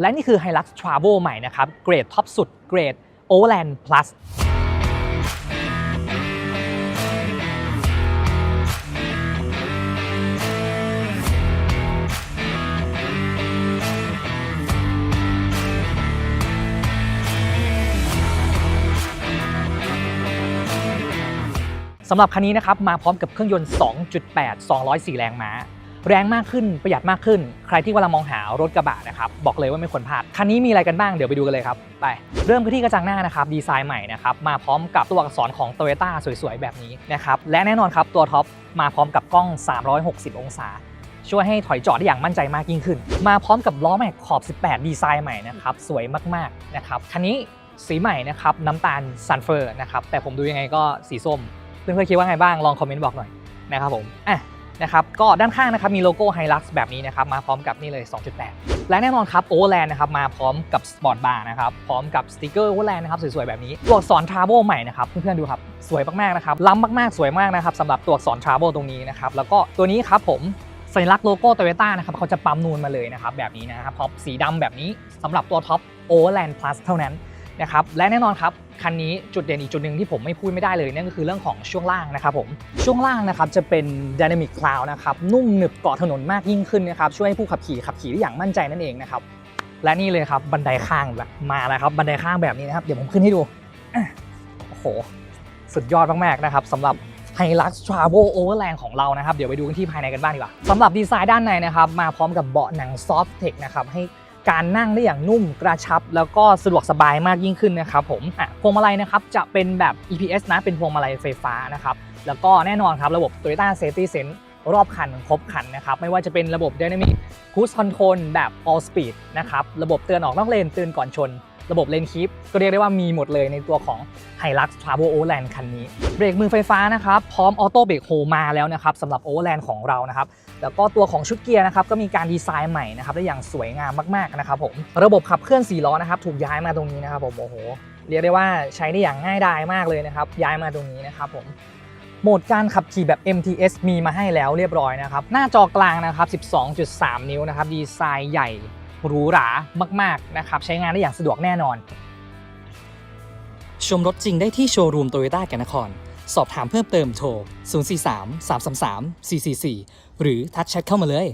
และนี่คือ Hilux Travel ใหม่นะครับ เกรดท็อปสุด เกรด Overland Plus สำหรับคันนี้นะครับมาพร้อมกับเครื่องยนต์ 2.8 204 แรงม้า แรงมากขึ้นประหยัดมากขึ้น ใครที่กำลังมองหารถกระบะนะครับบอกเลยว่าไม่ควรพลาดคันนี้มีอะไรกันบ้างเดี๋ยวไปดูกันเลยครับไปเริ่มกันที่กระจังหน้านะครับดีไซน์ใหม่นะครับมาพร้อมกับตัวอักษรของ t o y ยต้สวยๆ แบบนี้นะครับและแน่นอนครับตัวท็อปมาพร้อมกับกล้อง 360 องศา ช่วยให้ถอยจอดได้อย่างมั่นใจมากยิ่งขึ้น มาพร้อมกับล้อแม็กขอบ 18 ดีไซน์ใหม่นะครับสวยมากๆนะครับคันนี้สีใหม่นะครับน้ำตาลซันเฟอร์นะครับแต่ผมดูยังไงก็สีส้มเพื่อนๆคิดว่าไงบ้างลองคอมเมนต์บอกหน่อยนะครับผมอะ นะครับก็ด้านข้างนะครับมีโลโก้ Hilux แบบนี้นะครับมาพร้อมกับนี่เลย 2.8 และแน่นอนครับ Overland นะครับมาพร้อมกับ Sport Bar นะครับพร้อมกับสติกเกอร์ Overland นะครับสวยๆแบบนี้ตัวอักษร Travel ใหม่นะครับเพื่อนๆดูครับสวยมากๆนะครับล้ำมากๆสวยมากนะครับสำหรับตัวอักษร Travel ตรงนี้นะครับแล้วก็ตัวนี้ครับผมสัญลักษณ์โลโก้โตโยต้านะครับเขาจะปั๊มนูนมาเลยนะครับแบบนี้นะครับท็อปสีดำแบบนี้สำหรับตัวท็อป Overland Plus เท่านั้น นะครับและแน่นอนครับคันนี้จุดเด่นอีกจุดหนึ่งที่ผมไม่พูดไม่ได้เลยนั่นก็คือเรื่องของช่วงล่างนะครับผมช่วงล่างนะครับจะเป็น Dynamic Cloud นะครับนุ่มหนึบเกาะถนนมากยิ่งขึ้นนะครับช่วยให้ผู้ขับขี่ขับขี่ได้อย่างมั่นใจนั่นเองนะครับและนี่เลยครับบันไดข้างแบบมาแล้วครับบันไดข้างแบบนี้นะครับเดี๋ยวผมขึ้นให้ดูโอ้โหสุดยอดมากๆนะครับสำหรับ Hilux Travel Overland ของเรานะครับ เดี๋ยวไปดูกันที่ภายในกันบ้างดีกว่าสำหรับดีไซน์ด้านในนะครับ มาพร้อมกับเบาะหนัง Soft Tech นะครับให้ การนั่งได้อย่างนุ่มกระชับ แล้วก็สะดวกสบายมากยิ่งขึ้นนะครับผมอะพวงมาลัยนะครับจะเป็นแบบ EPS นะเป็นพวงมาลัยไฟฟ้านะครับแล้วก็แน่นอนครับระบบ Toyota Safety Sense รอบคันครบคันนะครับไม่ว่าจะเป็นระบบ Dynamic Cruise Control แบบ All Speed นะครับระบบเตือนออกนอกเลนเตือนก่อนชน ระบบเลนคีปก็เรียกได้ว่ามีหมดเลยในตัวของ Hilux Travel Overland คันนี้ เบรกมือไฟฟ้านะครับพร้อมออโต้เบรกโฮมาแล้วนะครับสำหรับ Overland ของเรานะครับแล้วก็ตัวของชุดเกียร์นะครับก็มีการดีไซน์ใหม่นะครับได้อย่างสวยงามมากๆนะครับผมระบบขับเคลื่อน4ล้อนะครับถูกย้ายมาตรงนี้นะครับผมโอ้โหเรียกได้ว่าใช้ได้อย่างง่ายดายมากเลยนะครับย้ายมาตรงนี้นะครับผมโหมดการขับขี่แบบ MTS มีมาให้แล้วเรียบร้อยนะครับ หน้าจอกลางนะครับ 12.3 นิ้วนะครับ ดีไซน์ใหญ่ หรูหรามากๆนะครับใช้งานได้อย่างสะดวกแน่นอน ชมรถจริงได้ที่โชว์รูมโตโยต้าแกนนคร สอบถามเพิ่มเติมโทร 043 333 444 หรือทักแชทเข้ามาเลย